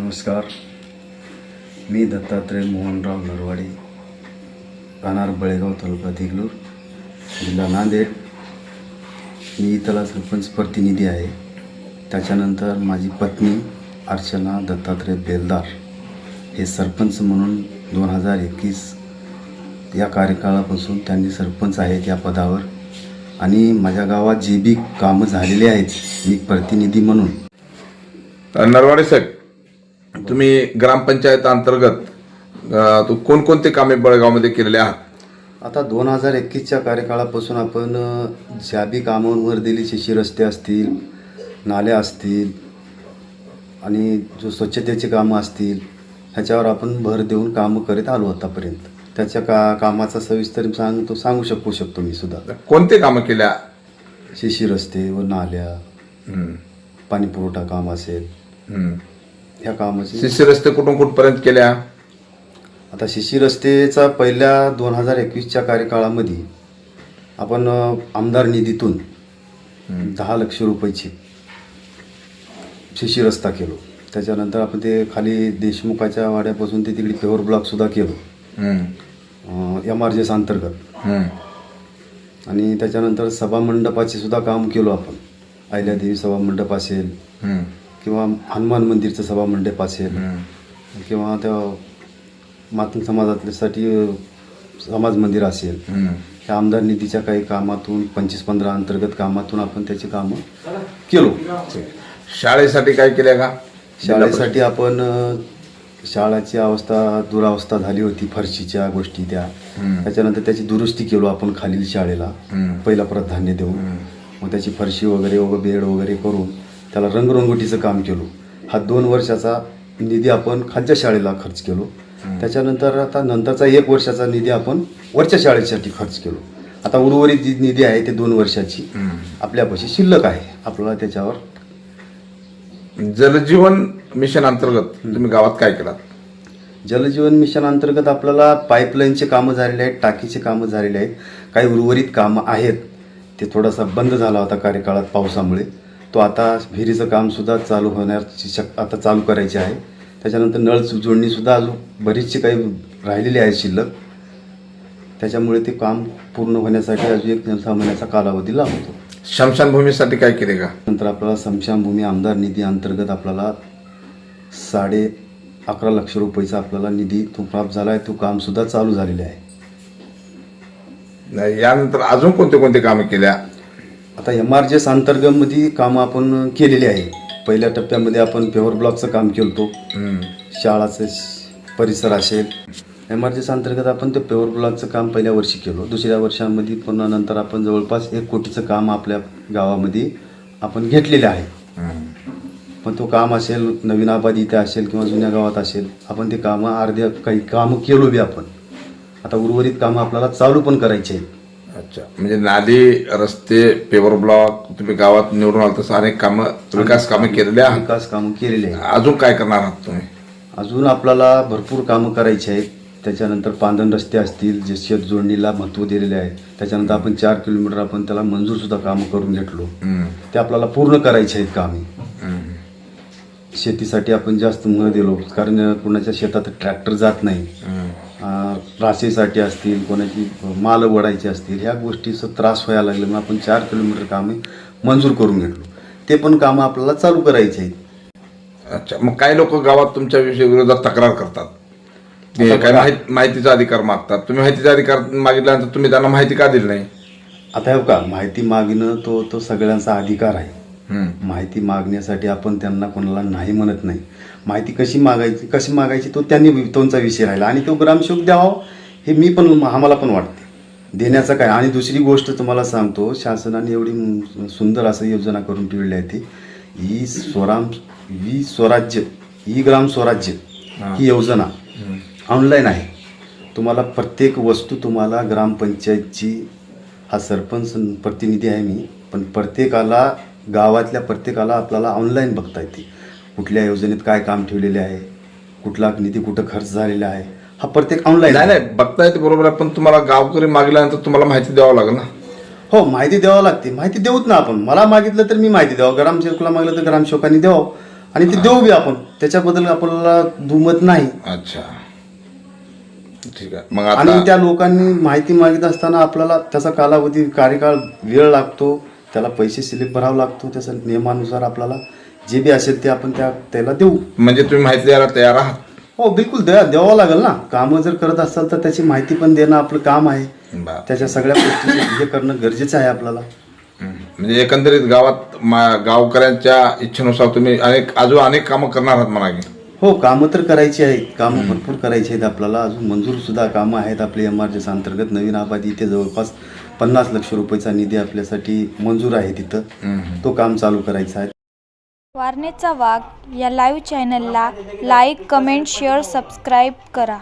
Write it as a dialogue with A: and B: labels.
A: नमस्कार. मी दत्तात्रय मोहनराव नरवाडे राहणार बळेगाव तालुका देगलूर जिल्हा नांदेड. मी इथला सरपंच प्रतिनिधी आहे. त्याच्यानंतर माझी पत्नी अर्चना दत्तात्रय बेलदार हे सरपंच म्हणून दोन हजार एकवीस या कार्यकाळापासून त्यांनी सरपंच आहेत या पदावर. आणि माझ्या गावात जे बी कामं झालेली आहेत मी प्रतिनिधी म्हणून.
B: नरवाडे साहेब तुम्ही ग्रामपंचायत अंतर्गत कोणकोणते कामे बळगावमध्ये केलेले आहात?
A: आता दोन हजार एकवीसच्या कार्यकाळापासून आपण ज्या बी कामांवर दिली शिशी रस्ते असतील नाल्या असतील आणि जो स्वच्छतेची कामं असतील ह्याच्यावर आपण भर देऊन कामं करीत आलो आतापर्यंत. त्याच्या का कामाचा सविस्तर सांगतो सांगू शकू शकतो मी सुद्धा.
B: कोणते कामं केल्या?
A: शिशी रस्ते व नाल्या.
B: हम्म,
A: पाणी पुरवठा काम असेल. ह्या कामाची.
B: शिशी रस्ते कुठून कुठपर्यंत केल्या?
A: आता शिशी रस्तेचा पहिल्या दोन हजार एकवीसच्या कार्यकाळामध्ये आपण अ, आमदार निधीतून दहा लक्ष रुपयाची शिशी रस्ता केलो. त्याच्यानंतर आपण ते खाली देशमुखाच्या वाड्यापासून ते तिकडे पेवर ब्लॉकसुद्धा केलो.
B: हम्म,
A: एम आर जेस अंतर्गत.
B: हम्म,
A: आणि त्याच्यानंतर सभामंडपाचे सुद्धा काम केलो आपण. अहिल्यादेवी सभामंडप असेल.
B: हम्म,
A: किंवा हनुमान मंदिरचं सभामंडप असेल
B: हम्म,
A: किंवा त्या मातंग समाजासाठी अ, समाज मंदिर असेल. त्या आमदार निधीच्या काही कामातून पंचवीस पंधरा अंतर्गत कामातून आपण त्याची कामं केलो.
B: शाळेसाठी काय केल्या का?
A: शाळेसाठी आपण शाळाची अवस्था दुरावस्था झाली होती फरशीच्या गोष्टी त्या. त्याच्यानंतर त्याची दुरुस्ती केलो आपण खालील शाळेला. पहिला प्राधान्य देऊन. मग त्याची फरशी वगैरे वगैरे बेड वगैरे करून त्याला रंगरंगोटीचं काम केलो. हा दोन वर्षाचा निधी आपण खालच्या शाळेला खर्च केलो. त्याच्यानंतर आता नंतरचा एक वर्षाचा निधी आपण वरच्या शाळेसाठी खर्च केलो. आता उर्वरित जी निधी आहे ते दोन वर्षाची. आपल्यापाशी शिल्लक आहे. आपल्याला त्याच्यावर
B: जलजीवन मिशन अंतर्गत तुम्ही गावात काय केलात?
A: जलजीवन मिशन अंतर्गत आपल्याला पाईपलाईनचे कामं झालेले आहेत टाकीचे कामं झालेले आहेत. काही उर्वरित कामं आहेत. ते थोडासा बंद झाला होता कार्यकाळात पावसामुळे. तो आता विहिरीचं कामसुद्धा चालू होण्याची शक आता चालू करायचे आहे. त्याच्यानंतर नळ जोडणीसुद्धा अजून बरीचशी काही राहिलेली आहे शिल्लक. त्याच्यामुळे ते काम पूर्ण होण्यासाठी अजून एक सहा महिन्याचा कालावधी लागतो.
B: शमशानभूमीसाठी काय केले का?
A: नंतर आपल्याला समशानभूमी आमदार निधी अंतर्गत आपल्याला साडे अकरा लक्ष रुपयाचा आपल्याला निधी तो प्राप्त झाला आहे. तो कामसुद्धा चालू झालेले आहे.
B: यानंतर अजून कोणते कोणते कामे केल्या?
A: आता एम आर जेस अंतर्गतमध्ये कामं आपण केलेली आहे. पहिल्या टप्प्यामध्ये आपण पेवर ब्लॉकचं काम केलं
B: हम्म,
A: शाळाचं परिसर असेल. एम आर जेस अंतर्गत आपण ते पेवर ब्लॉकचं काम पहिल्या वर्षी केलो. दुसऱ्या वर्षामध्ये पुन्हा नंतर आपण जवळपास एक कोटीचं काम आपल्या गावामध्ये आपण घेतलेलं आहे. पण तो काम असेल नवीन आबादी इथे असेल किंवा जुन्या गावात असेल आपण ते कामं अर्ध्या काही कामं केलो बी आपण. आता उर्वरित कामं आपल्याला चालू पण करायची आहेत.
B: अच्छा. म्हणजे नाली रस्ते पेवर ब्लॉक तुम्ही गावात निवडून आला तसं अनेक कामं विकास कामे केलेले आहात.
A: विकास कामं केलेले
B: अजून काय करणार आहात तुम्ही?
A: अजून आपल्याला भरपूर कामं करायची आहेत. त्याच्यानंतर पांधन रस्ते असतील जे शेत जोडणीला महत्त्व दिलेले आहे. त्याच्यानंतर आपण चार किलोमीटर आपण त्याला मंजूरसुद्धा कामं करून घेतलो. ते आपल्याला पूर्ण करायचे आहेत कामे. शेतीसाठी आपण जास्त मह दिलो कारण कोणाच्या शेतात ट्रॅक्टर जात नाही. राशीसाठी असतील कोणाची माल वडायची असतील ह्या गोष्टीचा त्रास व्हायला लागले मग आपण चार किलोमीटर कामे मंजूर करून घेतलो. ते पण कामं आपल्याला चालू करायचे आहेत.
B: अच्छा मग काही लोक गावात तुमच्या विषयी विरोधात तक्रार करतात. ते काय माहित- माहितीचा अधिकार मागतात. तुम्ही माहितीचा अधिकार मागितल्यानंतर तुम्ही त्यांना माहिती का दिली नाही?
A: आता हे का माहिती मागणं तो तो सगळ्यांचा अधिकार आहे. माहिती मागण्यासाठी आपण त्यांना कोणाला नाही म्हणत नाही. माहिती कशी मागायची कशी मागायची तो त्यांनी तोंचा विषय राहिला. आणि तो ग्रामसेवक द्यावा हे मी पण आम्हाला पण वाटते. देण्याचं काय? आणि दुसरी गोष्ट तुम्हाला सांगतो शासनाने एवढी सुंदर असं योजना करून ठेवली आहे ती. ई स्वराम वी स्वराज्य ई ग्राम स्वराज्य ही. योजना ऑनलाईन आहे. तुम्हाला प्रत्येक वस्तू तुम्हाला ग्रामपंचायतची हा सरपंच प्रतिनिधी आहे मी पण प्रत्येकाला गावातल्या प्रत्येकाला आपल्याला ऑनलाईन बघता येते. कुठल्या योजनेत काय काम ठेवलेले आहे? कुठला निधी कुठं खर्च झालेला आहे? हा प्रत्येक ऑनलाईन
B: नाही नाही बघता येते बरोबर आहे पण तुम्हाला गावकरी मागल्यानंतर तुम्हाला माहिती द्यावं लागेल ना?
A: हो माहिती द्यावं लागते. माहिती देऊत ना आपण. मला मागितलं तर मी माहिती द्यावं. ग्रामसेवकला मागलं तर ग्रामसेवकांनी द्यावं. आणि ते देऊ बी आपण. त्याच्याबद्दल आपल्याला दुमत नाही.
B: अच्छा. ठीक आहे. मग
A: आणि
B: आता
A: त्या लोकांनी माहिती मागित असताना आपल्याला त्याचा कालावधी कार्यकाळ वेळ लागतो. त्याला पैसे स्लिप भरावा लागतो. त्याच्या नियमानुसार आपल्याला जे बी असेल ते आपण त्या त्याला देऊ.
B: म्हणजे तुम्ही माहिती द्यायला तयार आहात?
A: हो बिलकुल द्या द्यावं लागेल ना. कामं जर करत असाल तर त्याची माहिती पण देणं आपलं काम आहे.
B: बरं.
A: त्याच्या सगळ्या गोष्टी हे करणं गरजेचं आहे आपल्याला.
B: हम्म. म्हणजे एकंदरीत गावात मा- गावकऱ्यांच्या इच्छेनुसार तुम्ही अनेक अजून अनेक कामं करणार आहात म्हणा की?
A: हो कामं तर करायची आहेत. कामं भरपूर करायची आहेत आपल्याला. अजून मंजूर सुद्धा कामं आहेत आपल्या एम आर अंतर्गत. नवीन आबादी इथे जवळपास पन्नास लक्ष रुपयाचा निधी आपल्यासाठी मंजूर आहे तिथं. तो काम चालू करायचा आहे.
C: वारणेचा वाघ या लाईव्ह चॅनलला लाईक कमेंट शेअर सबस्क्राईब करा.